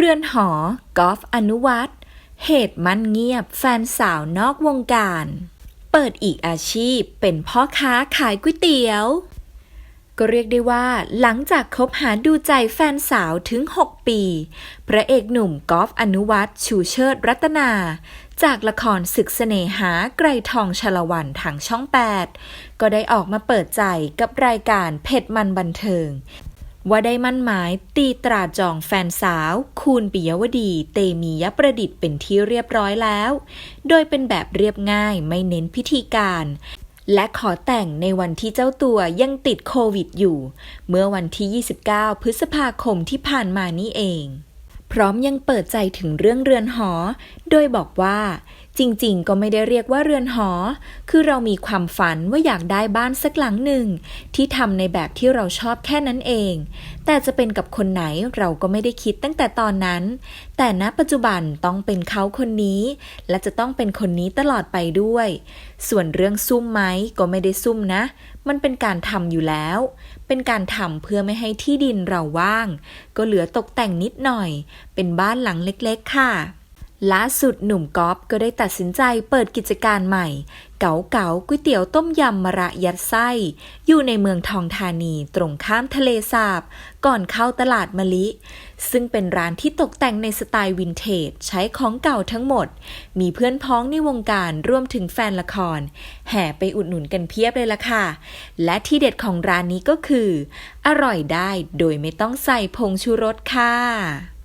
เรือนหอกอล์ฟอนุวัตเหตุมันเงียบแฟนสาวนอกวงการ เปิดอีกอาชีพเป็นพ่อค้าขายก๋วยเตี๋ยว ก็เรียกได้ว่า หลังจากคบหาดูใจแฟนสาวถึง 6 ปี พระเอกหนุ่มกอล์ฟอนุวัตชูเชิดรัตนา จากละครศึกเสน่หาไกรทองชลวันทางช่อง 8 ก็ได้ออกมาเปิดใจกับรายการเผ็ดมันบันเทิง ว่าได้มั่นหมายตีตราจองแฟนสาว คูณปิยวดี เตมียประดิษฐ์เป็นที่เรียบร้อยแล้ว โดยเป็นแบบเรียบง่ายไม่เน้นพิธีการ และขอแต่งในวันที่เจ้าตัวยังติดโควิดอยู่ เมื่อวันที่ 29 พฤษภาคมที่ผ่านมานี่เอง พร้อมยังเปิดใจถึงเรื่องเรือนหอ โดยบอกว่า จริงๆ ก็ไม่ได้เรียกว่าเรือนหอ คือเรามีความฝันว่าอยากได้บ้านสักหลังหนึ่ง ที่ทำในแบบที่เราชอบแค่นั้นเอง แต่จะเป็นกับคนไหนเราก็ไม่ได้คิดตั้งแต่ตอนนั้น แต่ณปัจจุบันต้องเป็นเขาคนนี้ และจะต้องเป็นคนนี้ตลอดไปด้วย ส่วนเรื่องซุ่มไหมก็ไม่ได้ซุ่มนะ มันเป็นการทำอยู่แล้ว เป็นการทำเพื่อไม่ให้ที่ดินเราว่าง ก็เหลือตกแต่งนิดหน่อย เป็นบ้านหลังเล็กๆค่ะ ล่าสุดหนุ่มก๊อฟก็ได้ตัดสินใจเปิดกิจการใหม่ เก๋าเก๋าก๋วยเตี๋ยวต้มยำมะระยัดไส้ อยู่ในเมืองทองธานีตรงข้ามทะเลสาบ ก่อนเข้าตลาดมะลิ ซึ่งเป็นร้านที่ตกแต่งในสไตล์วินเทจใช้ของเก่าทั้งหมด มีเพื่อนพ้องในวงการรวมถึงแฟนละคร แห่ไปอุดหนุนกันเพียบเลยล่ะค่ะ และที่เด็ดของร้านนี้ก็คือ อร่อยได้โดยไม่ต้องใส่ผงชูรสค่ะ